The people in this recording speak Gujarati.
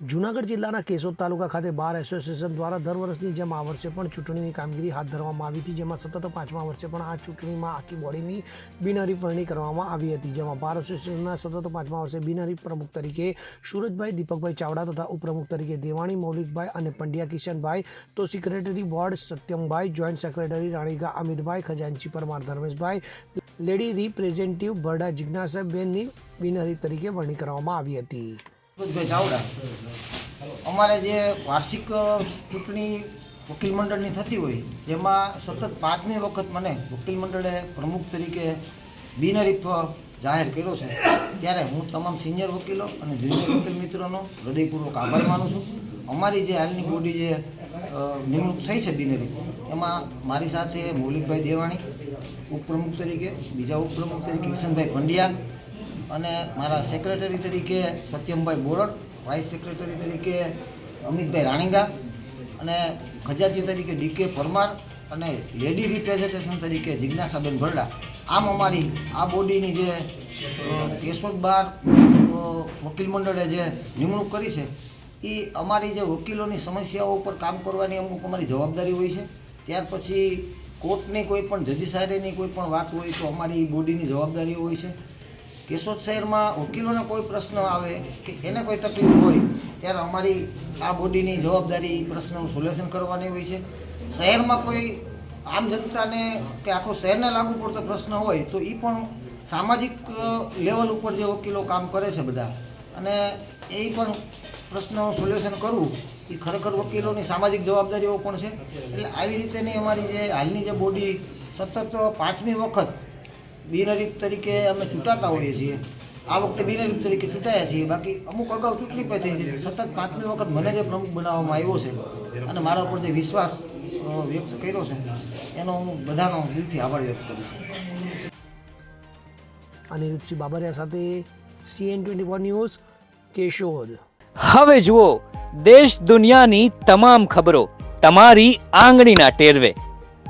જૂનાગઢ જિલ્લાના કેશોદ તાલુકા ખાતે બાર એસોસિએશન દ્વારા દર વર્ષની જેમ આ વર્ષે પણ ચૂંટણીની કામગીરી હાથ ધરવામાં આવી હતી, જેમાં સતત પાંચમા વર્ષે પણ આ ચૂંટણીમાં આખી બોડીની બિનહરીફરણી કરવામાં આવી હતી, જેમાં બાર એસોસિએશનના સતત પાંચમા વર્ષે બિનહરીફ પ્રમુખ તરીકે સુરજભાઈ, દીપકભાઈ ચાવડા તથા ઉપપ્રમુખ તરીકે દેવાણી, મૌલિકભાઈ અને પંડ્યા કિશનભાઈ, તો secretary board Satyambhai joint secretary Raniga Amitbhai, ખજાનચી Parmar Dharmeshbhai lady representative Barda જિજ્ઞાસાબેનની બિનહરીફ તરીકે વરણી કરવામાં આવી હતી. ચાવડા. અમારે જે વાર્ષિક ચૂંટણી વકીલ મંડળની થતી હોય, જેમાં સતત પાંચમી વખત મને વકીલ મંડળે પ્રમુખ તરીકે બિનહરીફ જાહેર કર્યો છે, ત્યારે હું તમામ સિનિયર વકીલો અને જુનિયર વકીલ મિત્રોનો હૃદયપૂર્વક આભાર માનું છું. અમારી જે હાલની બોડી જે નિમણૂક થઈ છે બિનહરીફ, એમાં મારી સાથે મૌલિકભાઈ દેવાણી, ઉપપ્રમુખ તરીકે, બીજા ઉપપ્રમુખ તરીકે કિશનભાઈ પંડ્યા અને મારા સેક્રેટરી તરીકે સત્યમભાઈ બોરડ વાઇસ સેક્રેટરી તરીકે અમિતભાઈ રાણીંગા અને ખજાચી તરીકે ડી કે પરમાર અને લેડી રિપ્રેઝન્ટેશન તરીકે જિજ્ઞાસાબેન ભરડા. આમ અમારી આ બોડીની જે કેશોદ બાર વકીલ મંડળે જે નિમણૂક કરી છે એ અમારી જે વકીલોની સમસ્યાઓ ઉપર કામ કરવાની અમુક અમારી જવાબદારી હોય છે. ત્યાર પછી કોર્ટની કોઈ પણ જજી સાહેબની કોઈ પણ વાત હોય તો અમારી બોડીની જવાબદારી હોય છે. કેશોદ શહેરમાં વકીલોને કોઈ પ્રશ્ન આવે કે એને કોઈ તકલીફ હોય, ત્યારે અમારી આ બોડીની જવાબદારી પ્રશ્નનું સોલ્યુશન કરવાની હોય છે. શહેરમાં કોઈ આમ જનતાને કે આખો શહેરને લાગુ પડતો પ્રશ્ન હોય, તો એ પણ સામાજિક લેવલ ઉપર જે વકીલો કામ કરે છે બધા, અને એ પણ પ્રશ્નનું સોલ્યુશન કરવું એ ખરેખર વકીલોની સામાજિક જવાબદારીઓ પણ છે. એટલે આવી રીતેની અમારી જે હાલની જે બોડી સતત પાંચમી વખત બિનહરીફ તરીકે અમે ચૂંટાતા હોઈએ છીએ. આ વખતે બિનહરીફ તરીકે ચૂંટાયા છીએ. બાકી અમુક અગાઉ ચૂંટણી પણ થઈ છે. સતત પાંચમી વખત મને જે પ્રમુખ બનાવવામાં આવ્યો છે અને મારા ઉપર જે વિશ્વાસ વ્યક્ત કર્યો છે એનો હું બધાનો દિલથી આભાર વ્યક્ત કરું છું. અનિરુદ્ધસિંહ બાબરિયા સાથે CN twenty four news Keshod. હવે જુઓ દેશ દુનિયાની તમામ ખબરો તમારી આંગળીના ટેરવે.